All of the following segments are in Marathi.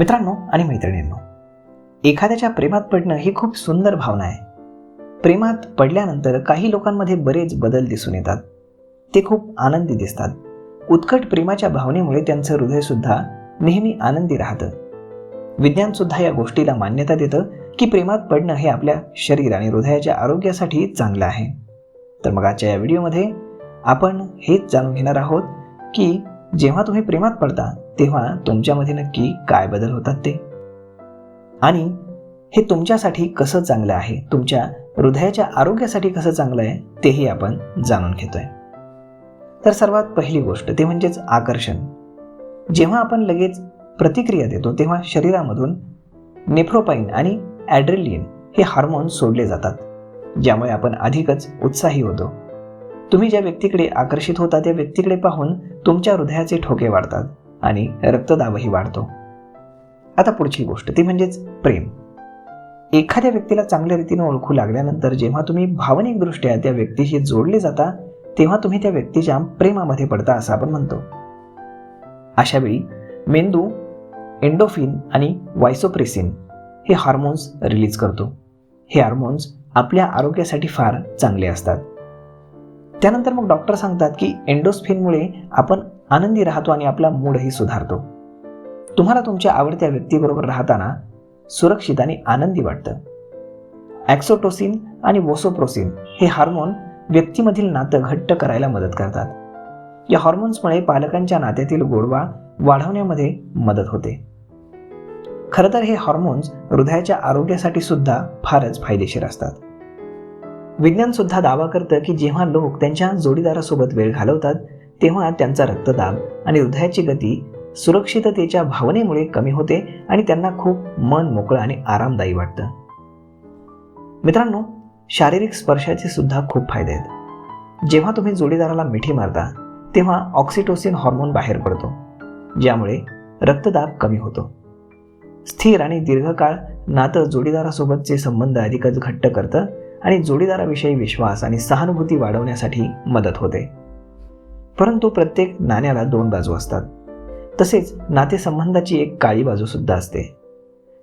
मित्रांनो आणि मैत्रिणींनो एखाद्याच्या प्रेमात पडणं ही खूप सुंदर भावना आहे. प्रेमात पडल्यानंतर काही लोकांमध्ये बरेच बदल दिसून येतात. ते खूप आनंदी दिसतात. उत्कट प्रेमाच्या भावनेमुळे त्यांचं हृदयसुद्धा नेहमी आनंदी राहतं. विज्ञानसुद्धा या गोष्टीला मान्यता देतं की प्रेमात पडणं हे आपल्या शरीर आणि हृदयाच्या आरोग्यासाठी चांगलं आहे. तर मग आजच्या या व्हिडिओमध्ये आपण हेच जाणून घेणार आहोत की जेव्हा तुम्ही प्रेमात पडता तेव्हा तुमच्यामध्ये नक्की काय बदल होतात ते? आणि हे तुमच्यासाठी कसं चांगलं आहे? तुमच्या हृदयाच्या आरोग्यासाठी कसं चांगलं आहे? तेही आपण जाणून घेतोय. तर सर्वात पहिली गोष्ट ते म्हणजेच आकर्षण. जेव्हा आपण लगेच प्रतिक्रिया देतो तेव्हा शरीरामधून नेफ्रोपाईन आणि ॲड्रेलिन हे हार्मोन्स सोडले जातात ज्यामुळे आपण अधिकच उत्साही होतो. तुम्ही ज्या व्यक्तीकडे आकर्षित होता त्या व्यक्तीकडे पाहून तुमच्या हृदयाचे ठोके वाढतात. आणि रक्तदाबही वाढतो. आता पुढची गोष्ट ती म्हणजेच प्रेम. एखाद्या व्यक्तीला चांगल्या रीतीने ओळखू लागल्यानंतर जेव्हा तुम्ही भावनिकदृष्ट्या त्या व्यक्तीशी जोडले जाता तेव्हा तुम्ही त्या व्यक्तीच्या प्रेमामध्ये पडता असं आपण म्हणतो. अशावेळी मेंदू एंडोफिन आणि वायसोप्रेसिन हे हार्मोन्स रिलीज करतो. हे हार्मोन्स आपल्या आरोग्यासाठी फार चांगले असतात. त्यानंतर मग डॉक्टर सांगतात की एंडोस्फिनमुळे आपण आनंदी राहतो आणि आपला मूडही सुधारतो. तुम्हाला तुमच्या आवडत्या व्यक्तीबरोबर राहताना सुरक्षित आणि आनंदी वाटतं. ॲक्सोटोसिन आणि वोसोप्रोसिन हे हार्मोन व्यक्तीमधील नातं घट्ट करायला मदत करतात. या हॉर्मोन्समुळे पालकांच्या नात्यातील गोडवा वाढवण्यामध्ये मदत होते. खरं तर हे हॉर्मोन्स हृदयाच्या आरोग्यासाठी सुद्धा फारच फायदेशीर असतात. विज्ञान सुद्धा दावा करतं की जेव्हा लोक त्यांच्या जोडीदारासोबत वेळ घालवतात तेव्हा त्यांचा रक्तदाब आणि हृदयाची गती सुरक्षिततेच्या भावनेमुळे कमी होते आणि त्यांना खूप मन मोकळं आणि आरामदायी वाटतं. मित्रांनो शारीरिक स्पर्शाचे सुद्धा खूप फायदे आहेत. जेव्हा तुम्ही जोडीदाराला मिठी मारता तेव्हा ऑक्सिटोसिन हॉर्मोन बाहेर पडतो ज्यामुळे रक्तदाब कमी होतो. स्थिर आणि दीर्घकाळ नातं जोडीदारासोबतचे संबंध अधिकच घट्ट करतं आणि जोडीदाराविषयी विश्वास आणि सहानुभूती वाढवण्यासाठी मदत होते. परंतु प्रत्येक नाण्याला दोन बाजू असतात. तसेच नातेसंबंधाची एक काळी बाजूसुद्धा असते.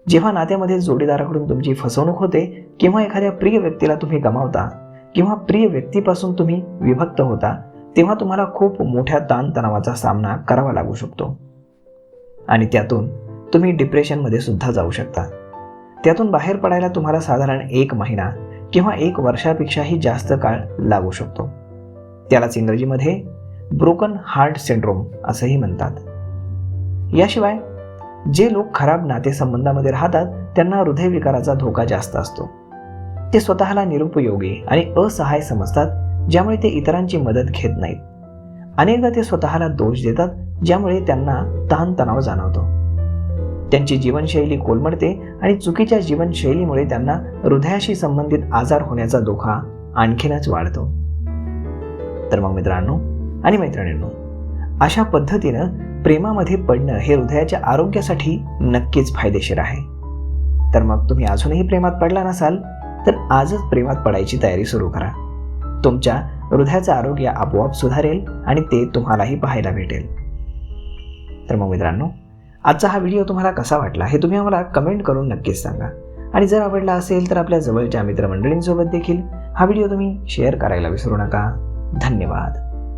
जेव्हा नात्यामध्ये जोडीदाराकडून तुमची फसवणूक होते किंवा एखाद्या प्रिय व्यक्तीला तुम्ही गमावता किंवा प्रिय व्यक्तीपासून तुम्ही विभक्त होता तेव्हा तुम्हाला खूप मोठ्या ताणतणावाचा सामना करावा लागू शकतो. आणि त्यातून तुम्ही डिप्रेशनमध्ये सुद्धा जाऊ शकता. त्यातून बाहेर पडायला तुम्हाला साधारण एक महिना किंवा एक वर्षापेक्षाही जास्त काळ लागू शकतो. त्यालाच इंग्रजीमध्ये ब्रोकन हार्ट सिंड्रोम असंही म्हणतात. याशिवाय जे लोक खराब नातेसंबंधामध्ये राहतात त्यांना हृदयविकाराचा धोका जास्त असतो. ते स्वतःला निरुपयोगी आणि असहाय समजतात ज्यामुळे ते इतरांची मदत घेत नाहीत. अनेकदा ते स्वतःला दोष देतात ज्यामुळे त्यांना ताणतणाव जाणवतो. त्यांची जीवनशैली कोलमडते आणि चुकीच्या जीवनशैलीमुळे त्यांना हृदयाशी संबंधित आजार होण्याचा धोका आणखीनच वाढतो. तर मग मित्रांनो आणि मैत्रिणींनो अशा पद्धतीनं प्रेमामध्ये पडणं हे हृदयाच्या आरोग्यासाठी नक्कीच फायदेशीर आहे. तर मग तुम्ही अजूनही प्रेमात पडला नसाल तर आजच प्रेमात पडायची तयारी सुरू करा. तुमच्या हृदयाचं आरोग्य आपोआप सुधारेल आणि ते तुम्हालाही पाहायला भेटेल. तर मग मित्रांनो आजचा हा व्हिडिओ तुम्हाला कसा वाटला हे तुम्ही आम्हाला कमेंट करून नक्कीच सांगा. आणि जर आवडला असेल तर आपल्या जवळच्या मित्रमंडळींसोबत देखील हा व्हिडिओ तुम्ही शेअर करायला विसरू नका. धन्यवाद.